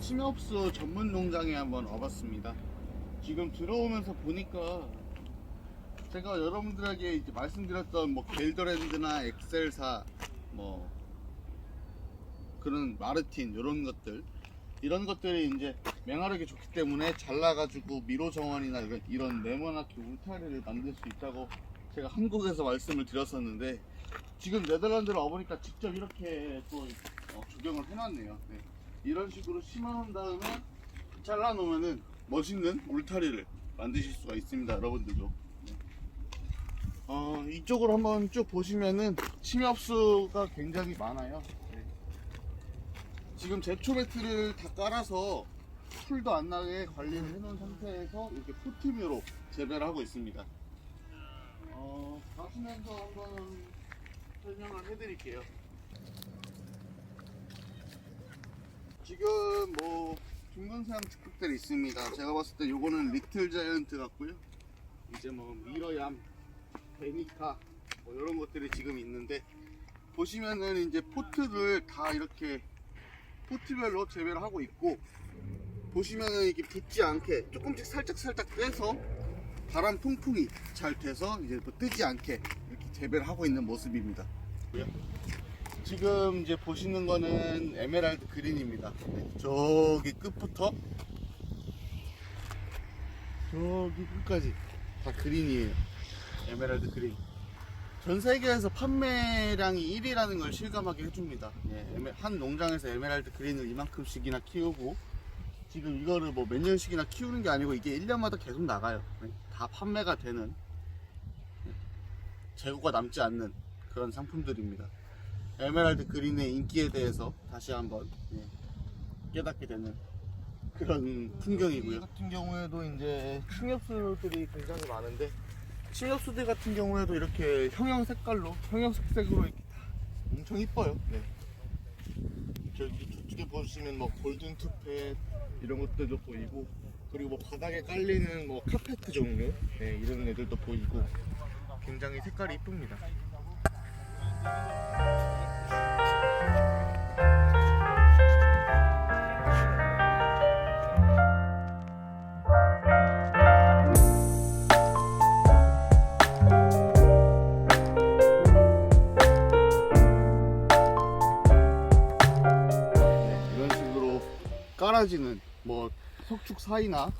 침엽수 전문 농장에 한번 와봤습니다. 지금 들어오면서 보니까 제가 여러분들에게 이제 말씀드렸던 뭐 겔더랜드나 엑셀사 뭐 그런 마르틴 이런 것들 이런 것들이 이제 맹하르기 좋기 때문에 잘라가지고 미로 정원이나 이런, 이런 네모나게 울타리를 만들 수 있다고 제가 한국에서 말씀을 드렸었는데 지금 네덜란드로 와보니까 직접 이렇게 또 어, 조경을 해놨네요. 네. 이런 식으로 심어놓은 다음에 잘라놓으면은 멋있는 울타리를 만드실 수가 있습니다, 여러분들도. 네. 어, 이쪽으로 한번 쭉 보시면은 침엽수가 굉장히 많아요. 네. 지금 제초 매트를 다 깔아서 풀도 안 나게 관리를 해놓은 상태에서 이렇게 포트묘로 재배를 하고 있습니다. 어, 가시면서 한번 설명을 해드릴게요. 지금 뭐 둥근사양 축복들이 있습니다. 제가 봤을 때 요거는 리틀 자이언트 같고요. 이제 뭐 미러얌, 베니카 뭐 이런 것들이 지금 있는데 보시면은 이제 포트를 다 이렇게 포트별로 재배를 하고 있고 보시면은 이게 붙지 않게 조금씩 살짝 살짝 떼서 바람 통풍이 잘 돼서 이제 또 뜨지 않게 이렇게 재배를 하고 있는 모습입니다. 지금 이제 보시는 거는 에메랄드 그린입니다. 네, 저기 끝부터 저기 끝까지 다 그린이에요. 에메랄드 그린. 전 세계에서 판매량이 1위라는 걸 실감하게 해줍니다. 예, 한 농장에서 에메랄드 그린을 이만큼씩이나 키우고 지금 이거를 뭐 몇 년씩이나 키우는 게 아니고 이게 1년마다 계속 나가요. 네, 다 판매가 되는 예, 재고가 남지 않는 그런 상품들입니다. 에메랄드 그린의 인기에 대해서 다시 한번 예, 깨닫게 되는 그런 풍경이고요. 이 같은 경우에도 이제 침엽수들이 굉장히 많은데 침엽수들 같은 경우에도 이렇게 형형 색깔로 형형 색색으로 이렇게 다 엄청 이뻐요. 네. 저기 저쪽에 보시면 뭐 골든 투펫 이런 것들도 보이고 그리고 뭐 바닥에 깔리는 뭐 카페트 종류 네, 이런 애들도 보이고 굉장히 색깔이 이쁩니다. 네, 이런 식으로 깔아지는 뭐 석축 사이나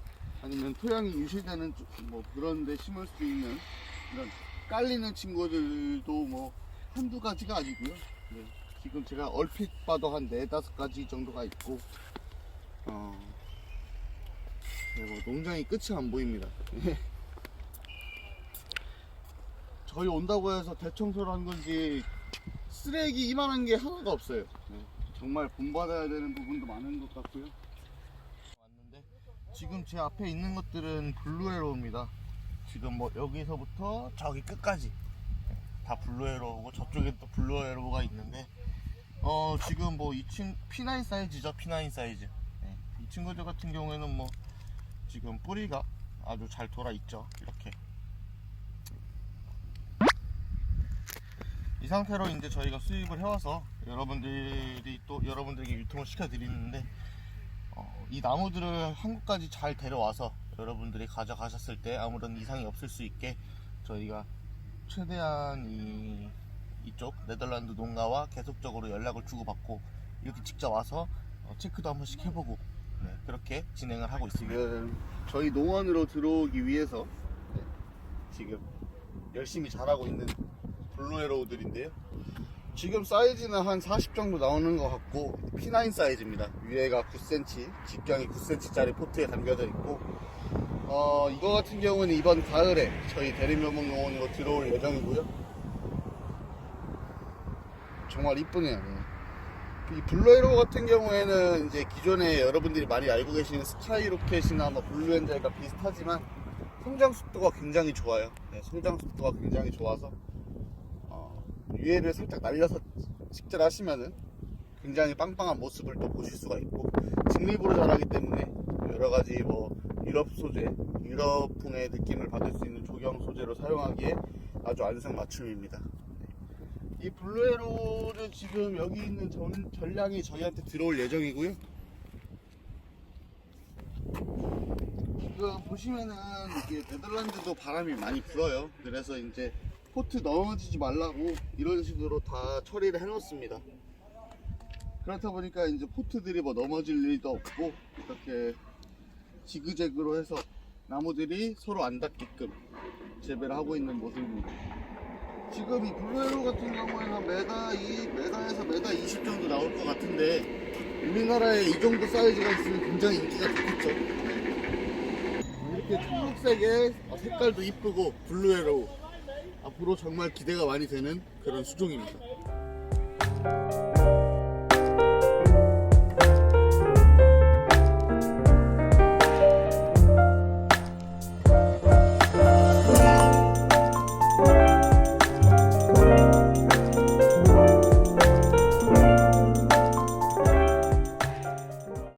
아니면 토양이 유실되는 쪽- 뭐 그런 데 심을 수 있는 이런 깔리는 친구들도 뭐 한두 가지가 아니고요. 네, 지금 제가 얼핏 봐도 한 네다섯 가지 정도가 있고 어, 네, 뭐 농장이 끝이 안 보입니다. 저희 온다고 해서 대청소를 한 건지 쓰레기 이만한 게 하나가 없어요. 네. 정말 본받아야 되는 부분도 많은 것 같고요. 왔는데 지금 제 앞에 있는 것들은 블루에로우입니다. 지금 뭐 여기서부터 저기 끝까지 다 블루에로우고 저쪽에 또 블루에로우가 있는데 어 지금 뭐 이 친 P9 사이즈죠 P9 사이즈. 네, 이 친구들 같은 경우에는 뭐 지금 뿌리가 아주 잘 돌아 있죠 이렇게. 이 상태로 이제 저희가 수입을 해와서 여러분들이 또 여러분들에게 유통을 시켜 드리는데 어, 이 나무들을 한국까지 잘 데려와서 여러분들이 가져가셨을 때 아무런 이상이 없을 수 있게 저희가 최대한 이 이쪽 네덜란드 농가와 계속적으로 연락을 주고받고 이렇게 직접 와서 어, 체크도 한 번씩 해보고 네, 그렇게 진행을 하고 있습니다. 지금 저희 농원으로 들어오기 위해서 네, 지금 열심히 자라고 있는 블루에로우들인데요. 지금 사이즈는 한 40 정도 나오는 것 같고 P9 사이즈입니다. 위에가 9cm, 직경이 9cm짜리 포트에 담겨져 있고 어, 이거 같은 경우는 이번 가을에 저희 대림묘목 농원으로 들어올 예정이고요. 정말 이쁘네요. 네. 이 블루에로 같은 경우에는 이제 기존에 여러분들이 많이 알고 계시는 스카이로켓이나 뭐 블루엔젤과 비슷하지만 성장 속도가 굉장히 좋아요. 네, 성장 속도가 굉장히 좋아서 어, 위에를 살짝 날려서 식재하시면은 굉장히 빵빵한 모습을 또 보실 수가 있고 직립으로 자라기 때문에 여러 가지 뭐 유럽 소재, 유럽풍의 느낌을 받을 수 있는 조경 소재로 사용하기에 아주 안성맞춤입니다. 이 블루에로는 지금 여기 있는 전, 전량이 저희한테 들어올 예정이고요. 지금 보시면은 이게 네덜란드도 바람이 많이 불어요. 그래서 이제 포트 넘어지지 말라고 이런 식으로 다 처리를 해놓습니다. 그렇다 보니까 이제 포트들이 뭐 넘어질 일도 없고 이렇게 지그재그로 해서 나무들이 서로 안 닿게끔 재배를 하고 있는 모습입니다. 지금 이 블루에로 같은 경우에는 한 메다 2, 메다에서 메다 20 정도 나올 것 같은데 우리나라에 이 정도 사이즈가 있으면 굉장히 인기가 좋겠죠. 이렇게 초록색의 색깔도 이쁘고 블루에로 앞으로 정말 기대가 많이 되는 그런 수종입니다.